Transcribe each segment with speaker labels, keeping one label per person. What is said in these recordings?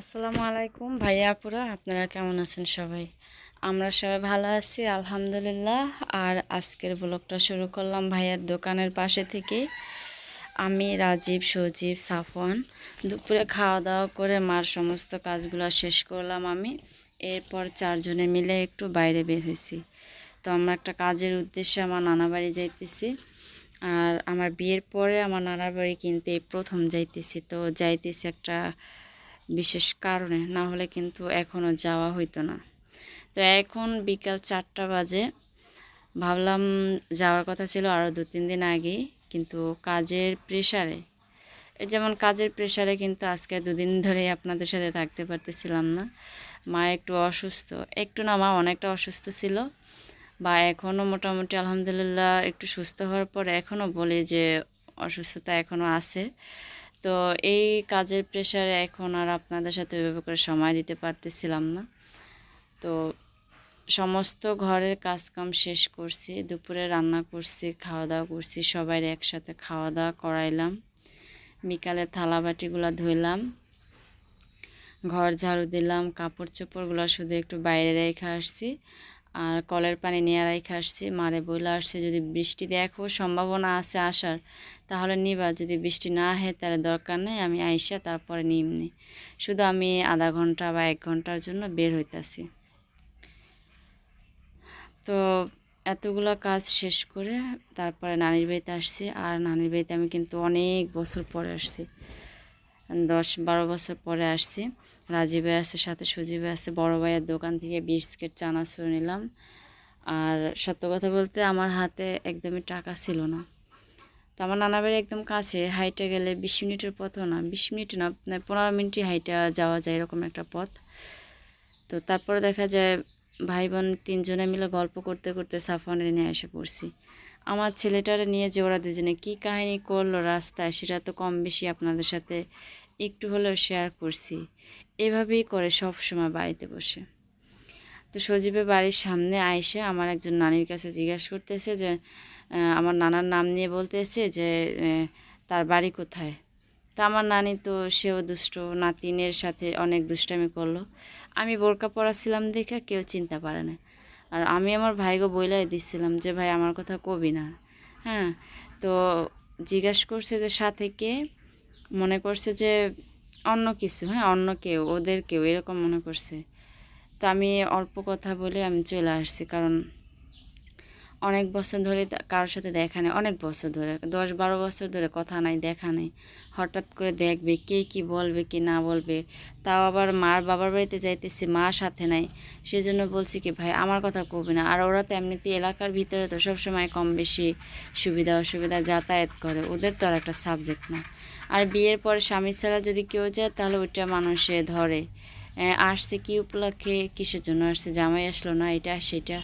Speaker 1: আসসালামু আলাইকুম। ভাইয়া, আপুরা, আপনারা কেমন আছেন সবাই? আমরা সবাই ভালো আছি, আলহামদুলিল্লাহ। আর আজকের ব্লগটা শুরু করলাম ভাইয়ার দোকানের পাশে থেকে আমি রাজীব, সজীব, সাফওয়ান দুপুরে খাওয়া দাওয়া করে মার সমস্ত কাজগুলো শেষ করলাম আমি। এরপর চারজনে মিলে একটু বাইরে বের হয়েছি। তো আমরা একটা কাজের উদ্দেশ্যে আমার নানা বাড়ি যাইতেছি। আর আমার বিয়ের পরে আমার নানার বাড়ি কিন্তু প্রথম যাইতেছি। তো যাইতেছি একটা বিশেষ কারণে, না হলে কিন্তু এখনও যাওয়া হইতো না। তো এখন বিকাল চারটা বাজে। ভাবলাম যাওয়ার কথা ছিল আরও দু তিন দিন আগেই, কিন্তু কাজের প্রেশারে যেমন কাজের প্রেশারে কিন্তু আজকে দুদিন ধরেই আপনাদের সাথে থাকতে পারতেছিলাম না। মা একটু অসুস্থ, একটু না, মা অনেকটা অসুস্থ ছিল। বা এখনও মোটামুটি আলহামদুলিল্লাহ একটু সুস্থ হওয়ার পর এখনও বলে যে অসুস্থতা এখনও আছে। তো এই কাজের প্রেশারে এখন আর আপনাদের সাথে ওইভাবে করে সময় দিতে পারতেছিলাম না। তো সমস্ত ঘরের কাজকাম শেষ করছি, দুপুরে রান্না করছি খাওয়া দাওয়া করছি, সবাই একসাথে খাওয়া দাওয়া করাইলাম। বিকালে থালা বাটিগুলো ধুইলাম, ঘর ঝাড়ু দিলাম কাপড় চোপড়গুলো শুধু একটু বাইরে রেখে আসছি। আর কলের পানি নিয়ে রেখে আসছি। মারে বইলে আসছে, যদি বৃষ্টি দেখো, সম্ভাবনা আছে আসার। তাহলে নিবা, যদি বৃষ্টি না হয় তাহলে দরকার নেই, আমি আইসা তারপরে নিমনি। শুধু আমি আধা ঘণ্টা বা এক ঘণ্টার জন্য বের হইতাছি। তো এতগুলো কাজ শেষ করে তারপরে নানির বাড়িতে আসছি। আর নানির বাড়িতে আমি কিন্তু অনেক বছর পরে আসছি, দশ বারো বছর পরে আসছি। রাজীবে আছে সাথে সজীবে আছে, বড় ভাইয়ের দোকান থেকে বিস্কিট, চানাচুর নিলাম। আর সত্য কথা বলতে আমার হাতে একদমই টাকা ছিল না। তো আমার নানা বাড়ি একদম কাছে, হাইটে গেলে বিশ মিনিটের পথও না, বিশ মিনিট না আপনার পনেরো মিনিটই হাইটে যাওয়া যায় এরকম একটা পথ। তো তারপরে দেখা যায় ভাই বোন তিনজনে মিলে গল্প করতে করতে সাফনের নিয়ে এসে পড়ছি। আমার ছেলেটারে নিয়ে যে ওরা দুজনে কী কাহিনী করল রাস্তায়, সেটা তো কম বেশি আপনাদের সাথে একটু হলেও শেয়ার করছি। এভাবেই করে সব সময় বাড়িতে বসে। তো সজীবের বাড়ির সামনে আইসে আমার একজন নানির কাছে জিজ্ঞাসা করতেছে যে আমার নানার নাম নিয়ে বলতেছে যে তার বাড়ি কোথায়? তো আমার নানি তো সেও দুষ্ট, নাতিনের সাথে অনেক দুষ্টামি করল। আমি বোরকা পড়াছিলাম দেখে কেউ চিনতে পারে না। আর আমি আমার ভাইগো বইলাই দিচ্ছিলাম যে, ভাই, আমার কথা কবি না। হ্যাঁ তো জিজ্ঞাসা করছে যে, সাথে কে? মনে করছে যে অন্য কিছু হ্যাঁ অন্য কেউ, ওদের কেউ, এরকম মনে করছে। তো আমি অল্প কথা বলে আমি চলে আসছি, কারণ অনেক বছর ধরে কারোর সাথে দেখা নেই, অনেক বছর ধরে, দশ বারো বছর ধরে কথা নাই, দেখা নেই। হঠাৎ করে দেখবে কে কি বলবে, কি না বলবে। তাও আবার মার বাবার বাড়িতে যাইতেছে মা সাথে নাই। সেজন্য বলছি কি, ভাই, আমার কথা কবি না। আর ওরা তো এমনিতে এলাকার ভিতরে তো সবসময় কম বেশি সুবিধা অসুবিধা যাতায়াত করে, ওদের তো আর একটা সাবজেক্ট না। আর বিয়ের পরে স্বামী ছাড়া যদি কেউ যায়, তাহলে ওইটা মানুষে ধরে। আসছে কি উপলক্ষে, কিসের জন্য আসছে, জামাই আসলো না, এটা সেটা।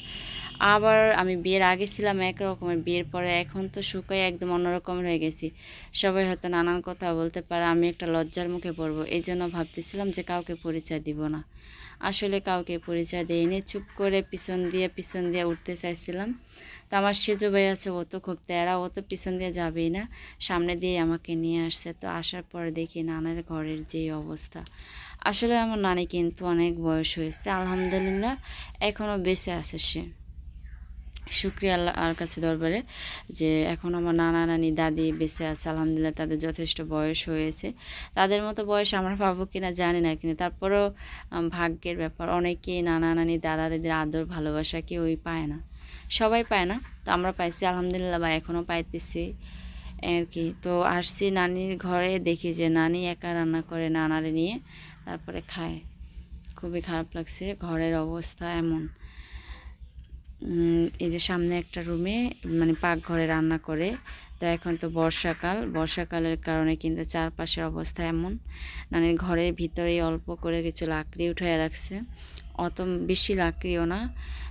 Speaker 1: আবার আমি বিয়ের আগে ছিলাম এক রকমের, বিয়ের পরে এখন তো শুকাই একদম অন্যরকমের হয়ে গেছি। সবাই হয়তো নানান কথা বলতে পারে, আমি একটা লজ্জার মুখে পড়ব। এই জন্য ভাবতেছিলাম যে কাউকে পরিচয় দিব না। আসলে কাউকে পরিচয় দেয়নি চুপ করে পিছন দিয়ে পিছন দিয়ে উঠতে চাইছিলাম। তো আমার সেজো ভাই আছে, ও তো খুব তেরা, ও তো পিছন দিয়ে যাবেই না। সামনে দিয়ে আমাকে নিয়ে আসছে। তো আসার পরে দেখি নানার ঘরের যে অবস্থা। আসলে আমার নানি কিন্তু অনেক বয়স হয়েছে, আলহামদুলিল্লাহ এখনও বেঁচে আছে সে। শুক্রিয়া আল্লাহ আর কাছে দরবারে যে এখন আমার নানা, নানি, দাদি বেঁচে আছে। আলহামদুলিল্লাহ তাদের যথেষ্ট বয়স হয়েছে। তাদের মতো বয়স আমরা পাবো কিনা জানি না, কিন্তু তারপরেও ভাগ্যের ব্যাপার। অনেকেই নানা, নানি দাদা দাদির আদর, ভালোবাসা কেউই পায় না। সবাই পায় না, তো আমরা পাইছি, আলহামদুলিল্লাহ বা এখনও পাইতেছি আর কি। তো আসছি নানির ঘরে, দেখি যে নানি একা রান্না করে নানারে নিয়ে তারপরে খায়। খুবই খারাপ লাগছে, ঘরের অবস্থা এমন। এই যে সামনে একটা রুমে মানে পাকঘরে রান্না করে, তো এখন তো বর্ষাকাল। বর্ষাকালের কারণে কিন্তু চারপাশের অবস্থা এমন। নানির ঘরের ভিতরেই অল্প করে কিছু লাকড়ি উঠে রাখছে। অত বেশি লাকড়িও না।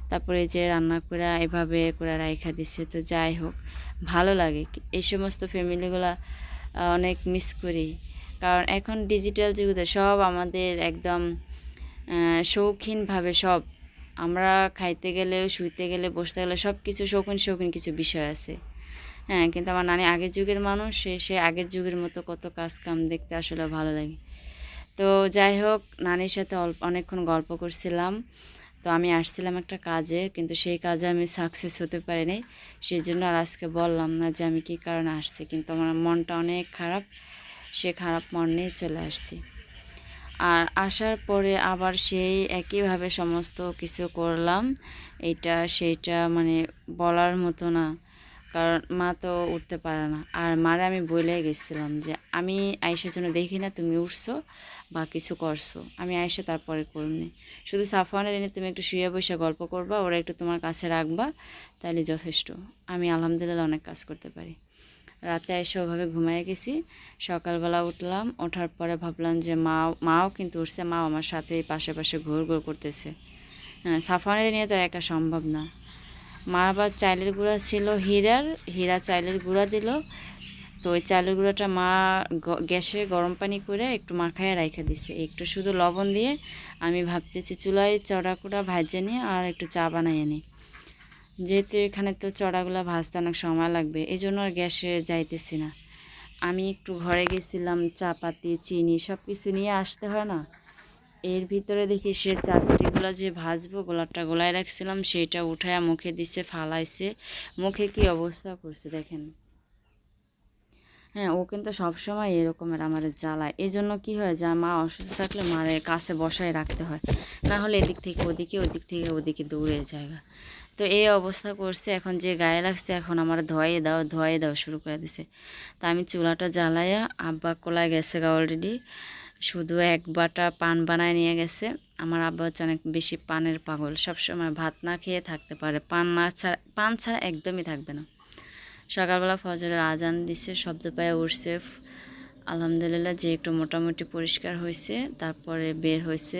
Speaker 1: তারপরে যে রান্না করে এভাবে করে রাইখা দিচ্ছে তো যাই হোক, ভালো লাগে। এই সমস্ত ফ্যামিলিগুলা অনেক মিস করি। কারণ এখন ডিজিটাল যুগে সব আমাদের একদম শৌখিনভাবে সব আমরা খাইতে গেলে, শুইতে গেলে, বসতে গেলে সব কিছু শৌখিন শৌখিন কিছু বিষয় আছে। হ্যাঁ কিন্তু আমার নানি আগের যুগের মানুষ, সে সে আগের যুগের মতো কত কাজ কাম দেখতে আসলে ভালো লাগে। তো যাই হোক, নানির সাথে অল্প অনেকক্ষণ গল্প করছিলাম। তো আমি আসছিলাম একটা কাজে, কিন্তু সেই কাজে আমি সাকসেস হতে পারিনি। সেই জন্য আর আজকে বললাম না যে আমি কী কারণে আসছি, কিন্তু আমার মনটা অনেক খারাপ। সে খারাপ মন নিয়ে চলে আসছি। আর আসার পরে আবার সেই একইভাবে সমস্ত কিছু করলাম। এটা সেইটা মানে বলার মতো না, কারণ মা তো উঠতে পারে না। আর মারে আমি বলে গেছিলাম যে, আমি আইসার জন্য দেখি না, তুমি উঠছো বা কিছু করছ। আমি আইসে তারপরে করুনি। শুধু সাফওয়ানের এনে তুমি একটু শুয়ে বসে গল্প করবা, ওরা একটু তোমার কাছে রাখবা তাহলে যথেষ্ট। আমি আলহামদুলিল্লাহ অনেক কাজ করতে পারি। রাতে এসে ওভাবে ঘুমিয়ে গেছি। সকালবেলা উঠলাম, ওঠার পরে ভাবলাম যে মা মাও কিন্তু উঠছে, মাও আমার সাথে পাশে পাশে ঘুর ঘুর করতেছে। হ্যাঁ সাফানের নিয়ে তো একা সম্ভব না। মা আবার চাইলের গুঁড়া ছিল হীরার, হীরা চাইলের গুঁড়া দিল। তো ওই চাইলের গুঁড়াটা মা গ্যাসে গরম পানি করে একটু মাখায় রাইখা দিছে। একটু শুধু লবণ দিয়ে আমি ভাবতেছি চুলায় চড়া কুড়া ভাজে নিয়ে আর একটু চা বানাইয়ে নিই। যেহেতু এখানে তো চড়াগুলো ভাজতে অনেক সময় লাগবে এই জন্য আর গ্যাসে যাইতেছি না। আমি একটু ঘরে গেছিলাম, চাপাতি, চিনি সব কিছু নিয়ে আসতে হয় না। এর ভিতরে দেখি সে চাকরিগুলো যে ভাজবো, গোলাপটা গোলায় রাখছিলাম, সেইটা উঠায় মুখে দিছে, ফালাইছে। মুখে কি অবস্থা করছে দেখেন। হ্যাঁ ও কিন্তু সবসময় এরকমের আমার জ্বালায়। এই জন্য কী হয়, যে মা অসুস্থ থাকলে মারে কাছে বসায় রাখতে হয়। না হলে এদিক থেকে ওদিকে, ওদিক থেকে ওদিকে দৌড়ে জায়গা। তো এই অবস্থা করছে, এখন যে গায়ে লাগছে এখন আমার ধোয়াই দাও ধোয়াই দাও শুরু করে দিছে। তা আমি চুলাটা জ্বালাইয়া আব্বা কোলায় গেছে গা অলরেডি শুধু এক বাটা পান বানায় নিয়ে গেছে। আমার আব্বা হচ্ছে অনেক বেশি পানের পাগল, সবসময় ভাত না খেয়ে থাকতে পারে। পান না ছাড়া, পান ছাড়া একদমই থাকবে না। সকালবেলা ফজরের আজান দিছে, শব্দ পায়ে উঠছে আলহামদুলিল্লাহ যে একটু মোটামুটি পরিষ্কার হয়েছে তারপরে বের হয়েছে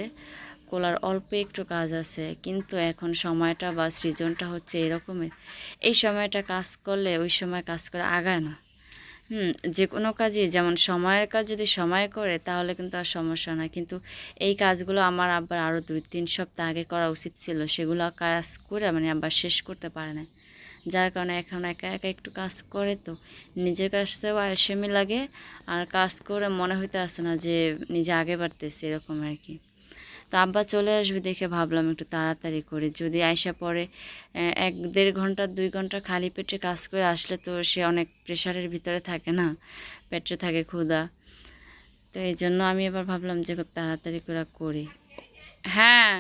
Speaker 1: কোলার অল্প একটু কাজ আছে, কিন্তু এখন সময়টা বা সৃজনটা হচ্ছে এরকমের এই সময়টা কাজ করলে ওই সময় কাজ করে আগায় না। হুম যে কোনো কাজই, যেমন সময়ের কাজ যদি সময় করে, তাহলে কিন্তু আর সমস্যা না কিন্তু এই কাজগুলো আমার আবার আরও দুই তিন সপ্তাহ আগে করা উচিত ছিল। সেগুলো কাজ করে মানে আবার শেষ করতে পারে না যার কারণে এখন একা একা একটু কাজ করে তো নিজের কাছেও আলসেমি লাগে, আর কাজ করে মনে হইতে আসে না যে নিজে আগে বাড়তেছে, এরকম আর কি। তো আব্বা চলে আসবে দেখে ভাবলাম একটু তাড়াতাড়ি করে। যদি আয়সা পরে এক দেড় ঘণ্টা, দুই ঘণ্টা খালি পেটে কাজ করে আসলে তো সে অনেক প্রেশারের ভিতরে থাকে না, পেটে থাকে ক্ষুধা। তো এই জন্য আমি এবার ভাবলাম যে খুব তাড়াতাড়ি করে করি। হ্যাঁ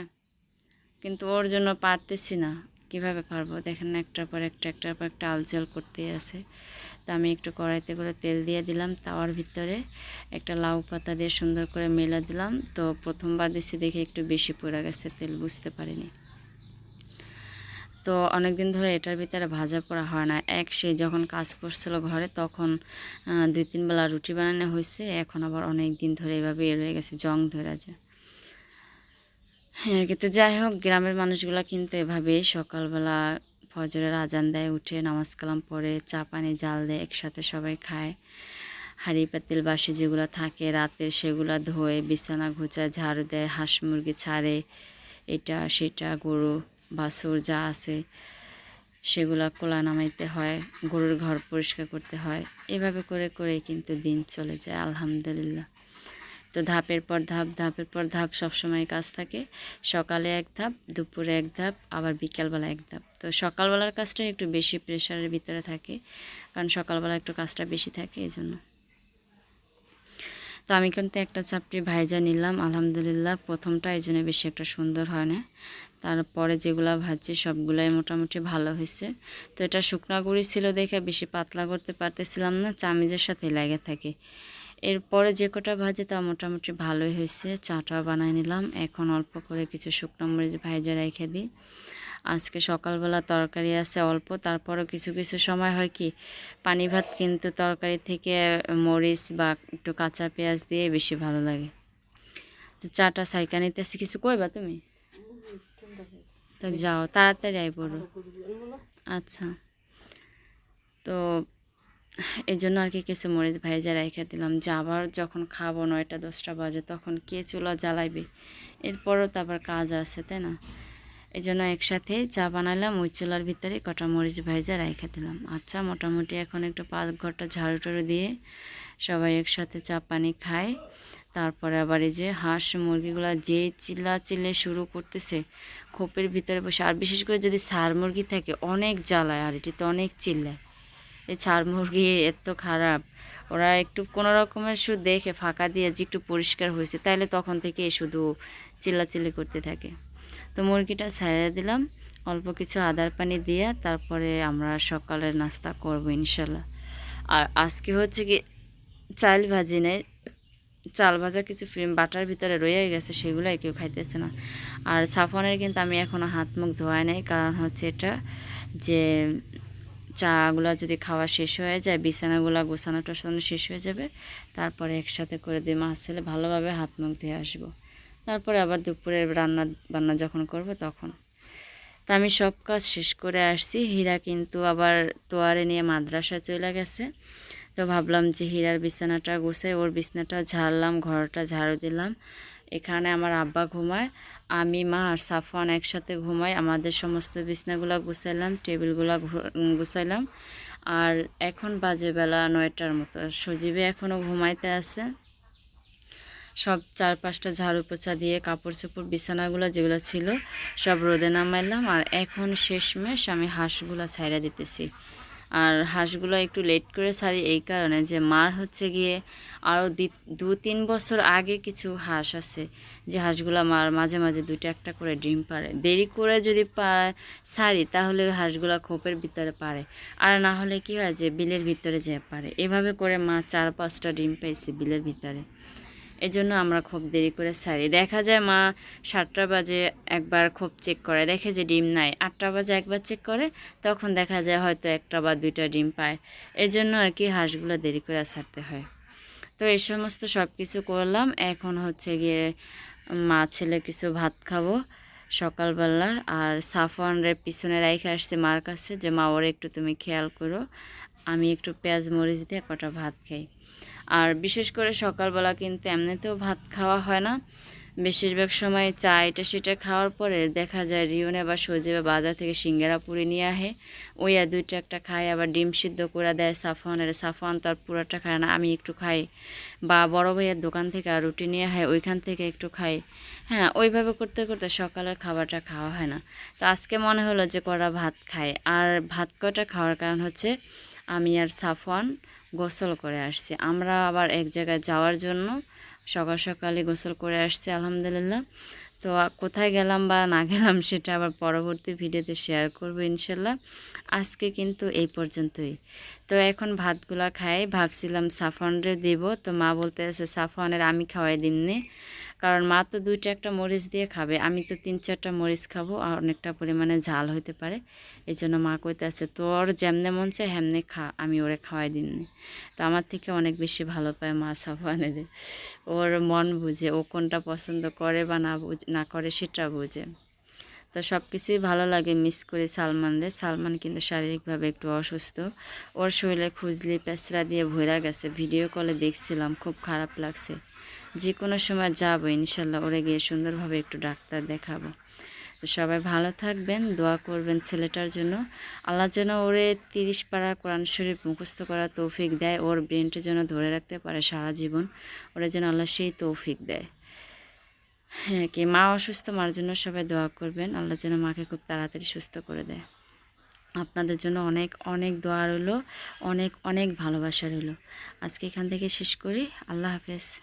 Speaker 1: কিন্তু ওর জন্য পারতেছি না। কীভাবে পারব? দেখেন একটার পর একটা, একটার পর একটা আলজাল করতেই আছে। আমি একটু কড়াইতে করে তেল দিয়ে দিলাম তাওয়ার ভিতরে একটা লাউ পাতা দিয়ে সুন্দর করে মেলা দিলাম। তো প্রথমবার দিছি দেখে একটু বেশি পড়ে গেছে, তেল বুঝতে পারিনি। তো অনেক দিন ধরে এটার ভিতরে ভাজা পোড়া হয় না। এক সে যখন কাজ করছিল ঘরে তখন দুই তিন বেলা রুটি বানানো হয়েছে। এখন আবার অনেক দিন ধরে এভাবে রয়ে গেছে, জং ধরে যায় হ্যাঁ কিন্তু যাই হোক, গ্রামের মানুষগুলা কিন্তু এভাবেই সকালবেলা ফজরের আজান দেয়, উঠে নামাজ কালাম পড়ে, চা পানি জাল দেয়, একসাথে সবাই খায়। হাঁড়ি পাতিল বাসি যেগুলো থাকে, রাতের সেগুলো ধোয়, বিছানা ঘুচায়, ঝাড়ু দেয়, হাঁস মুরগি ছাড়ে, এটা, সেটা, গরু, বাছুর যা আছে, সেগুলো কোলা নামাইতে হয়, গরুর ঘর পরিষ্কার করতে হয়। এভাবে করে করে কিন্তু দিন চলে যায়, আলহামদুলিল্লাহ। তো ধাপের পর ধাপ, ধাপের পর ধাপ সবসময় কাজ থাকে। সকালে এক ধাপ, দুপুরে এক ধাপ, আবার বিকালবেলা এক ধাপ। তো সকালবেলার কাজটা একটু বেশি প্রেশারের ভিতরে থাকে, কারণ সকালবেলা একটু কাজটা বেশি থাকে এই জন্য তো আমি কিন্তু একটা চাপটি ভাইজা নিলাম, আলহামদুলিল্লাহ। প্রথমটা এই জন্য বেশি একটা সুন্দর হয় না। তারপরে যেগুলা ভাজছি সবগুলাই মোটামুটি ভালো হয়েছে। তো এটা শুকনা গুঁড়ি ছিল দেখে বেশি পাতলা করতে পারতেছিলাম না, চামিজের সাথে লেগে থাকে। এরপরে যে কটা ভাজে তা মোটামুটি ভালোই হয়েছে। চাটা বানাই নিলাম। এখন অল্প করে কিছু শুকনো মরিচ ভাইজা রেখে দিই। আজকে সকালবেলা তরকারি আছে অল্প। তারপরও কিছু কিছু সময় হয় কি, পানি ভাত কিন্তু তরকারি থেকে মরিচ বা একটু কাঁচা পেঁয়াজ দিয়ে বেশি ভালো লাগে। তো চাটা সাইকা নিতেছি। কিছু কইবা তুমি? তো যাও, তাড়াতাড়ি আই পড়ো আচ্ছা। তো এই জন্য আর কি কিছু মরিচ ভাইজা রেখে দিলাম। যে আবার যখন খাব নয়টা, দশটা বাজে, তখন কে চুলা জ্বালাইবে? এরপরও তো আবার কাজ আছে, তাই না? এই জন্য একসাথে চা বানালাম ওই চুলার ভিতরে কটা মরিচ ভাইজা রেখে দিলাম। আচ্ছা মোটামুটি এখন একটু পাঁচ ঘরটা ঝাড়ু টাড়ু দিয়ে সবাই একসাথে চা পানি খায়। তারপরে আবার এই যে হাঁস মুরগিগুলা যে চিল্লা চিল্লে শুরু করতেছে, খোপের ভিতরে বসে, আর বিশেষ করে যদি সার মুরগি থাকে, অনেক জ্বালায় আর এটি তো অনেক চিল্লায়। এই ছাড় মুরগি এত খারাপ। ওরা একটু কোনো রকমের শুধু দেখে ফাঁকা দিয়ে যে একটু পরিষ্কার হয়েছে, তাইলে তখন থেকে শুধু চিল্লাচিল্লি করতে থাকে। তো মুরগিটা ছেড়ে দিলাম, অল্প কিছু আদার পানি দিয়ে তারপরে আমরা সকালের নাস্তা করব ইনশাল্লাহ। আর আজকে হচ্ছে কি চাল ভাজি নেই, চাল ভাজা কিছু বাটার ভিতরে রয়ে গেছে, সেগুলোই কেউ খাইতেছে না। আর সাফনের কিন্তু আমি এখনও হাত মুখ ধোয়াই নাই, কারণ হচ্ছে এটা যে চাগুলো যদি খাওয়া শেষ হয়ে যায়, বিছানাগুলো গোছানো টোছানো শেষ হয়ে যাবে, তারপরে একসাথে করে দিয়ে মাছ ছেলে ভালোভাবে হাত মুখ ধুয়ে আসব। তারপরে আবার দুপুরে রান্না, বান্না যখন করব তখন। তা আমি সব কাজ শেষ করে আসছি। হীরা কিন্তু আবার তোয়ারে নিয়ে মাদ্রাসায় চলে গেছে। তো ভাবলাম যে হীরার বিছানাটা গুছাই, ওর বিছানাটা ঝাড়লাম, ঘরটা ঝাড়ু দিলাম। এখানে আমার আব্বা ঘুমায়, আমি, মা আর সাফওয়ান একসাথে ঘুমাই, আমাদের সমস্ত বিছনাগুলো গুছাইলাম, টেবিলগুলো গুছাইলাম। আর এখন বাজে বেলা নয়টার মতো সজীবে এখনও ঘুমাইতে আছে। সব চার পাঁচটা ঝাড়ু পোছা দিয়ে কাপড় চোপড় বিছানাগুলো যেগুলো ছিল, সব রোদে নামাইলাম। আর এখন শেষমেশ আমি হাঁসগুলো ছাইড়া দিতেছি। আর হাঁসগুলো একটু লেট করে ছাড়ি এই কারণে যে মার হচ্ছে গিয়ে আরও দু তিন বছর আগে কিছু হাঁস আছে যে হাঁসগুলো মার মাঝে মাঝে দুটো একটা করে ডিম পারে দেরি করে যদি ছাড়ি তাহলে হাঁসগুলো খোপের ভিতরে পারে আর না হলে কি হয় যে বিলের ভিতরে যে পারে এভাবে করে মা চার পাঁচটা ডিম পাইছে বিলের ভিতরে। এই জন্য আমরা খুব দেরি করে ছাড়ি দেখা যায় মা সাতটা বাজে একবার খুব চেক করে। দেখে যে ডিম নাই। আটটা বাজে একবার চেক করে, তখন দেখা যায় হয়তো একটা বা দুইটা ডিম পায়। এই জন্য আর কি হাঁসগুলো দেরি করে ছাড়তে হয়। তো এই সমস্ত সব কিছু করলাম। এখন হচ্ছে গিয়ে মা ছেলে কিছু ভাত খাব সকালবেলার আর সাফওয়ানরে পিছনে রাইখে আসছে মার কাছে যে, মা, ওর একটু তুমি খেয়াল করো। আমি একটু পেঁয়াজ মরিচ দিয়ে কটা ভাত খাই। আর বিশেষ করে সকালবেলা কিন্তু এমনিতেও ভাত খাওয়া হয় না। বেশিরভাগ সময় চা এটা সেটা খাওয়ার পরে দেখা যায় রিওনে বা সজে বা বাজার থেকে সিঙ্গারা পুরি নিয়ে আহে। ওই আর দুইটা একটা খায়, আবার ডিম সিদ্ধ করে দেয় সাফানের সাফান তার পুরোটা খায় না, আমি একটু খাই। বা বড় ভাইয়ের দোকান থেকে আর রুটি নিয়ে হয় ওইখান থেকে একটু খাই। হ্যাঁ ওইভাবে করতে করতে সকালের খাবারটা খাওয়া হয় না। তো আজকে মনে হলো যে করা ভাত খায় আর ভাত কটা খাওয়ার কারণ হচ্ছে আমি আর সাফওয়ান গোসল করে আসছি। আমরা আবার এক জায়গায় যাওয়ার জন্য সকাল সকালে গোসল করে আসছি, আলহামদুলিল্লাহ। তো কোথায় গেলাম বা না গেলাম সেটা আবার পরবর্তী ভিডিওতে শেয়ার করব ইনশাল্লাহ। আজকে কিন্তু এই পর্যন্তই। তো এখন ভাতগুলা খাই, ভাবছিলাম সাফানরে দেব। তো মা বলতে আছে সাফানের আমি খাওয়াই দিমনি। কারণ মা তো দুইটা একটা মরিচ দিয়ে খাবে, আমি তো তিন চারটা মরিচ খাব আর অনেকটা পরিমাণে ঝাল হইতে পারে। এই জন্য মা কইতে আছে তোর যেমনে মন চায় হেমনে খা, আমি ওরে খাওয়াই দিননি তো আমার থেকে অনেক বেশি ভালো পায় মা সাফানের ওর মন বুঝে, ও কোনটা পছন্দ করে বা না না করে সেটা বুঝে। তো সব কিছুই ভালো লাগে মিস করি সালমানরে সালমান কিন্তু শারীরিকভাবে একটু অসুস্থ। ওর শরীরে খুঁজলি, পেঁচড়া দিয়ে ভরা গেছে। ভিডিও কলে দেখছিলাম, খুব খারাপ লাগছে। যে কোনো সময় যাব, ইনশাল্লাহ। ওরে গিয়ে সুন্দরভাবে একটু ডাক্তার দেখাবো। তো সবাই ভালো থাকবেন, দোয়া করবেন ছেলেটার জন্য। আল্লাহ যেন ওরে তিরিশ পাড়া কোরআন শরীফ মুখস্থ করার তৌফিক দেয়, ওর ব্রেনটা যেন ধরে রাখতে পারে সারা জীবন। ওরা যেন আল্লাহ সেই তৌফিক দেয়। হ্যাঁ কি মা অসুস্থ, মার জন্য সবাই দোয়া করবেন। আল্লাহ যেন মাকে খুব তাড়াতাড়ি সুস্থ করে দেয়। আপনাদের জন্য অনেক অনেক দোয়া রইল, অনেক অনেক ভালোবাসা রইল। আজকে এখান থেকে শেষ করি। আল্লাহ হাফেজ।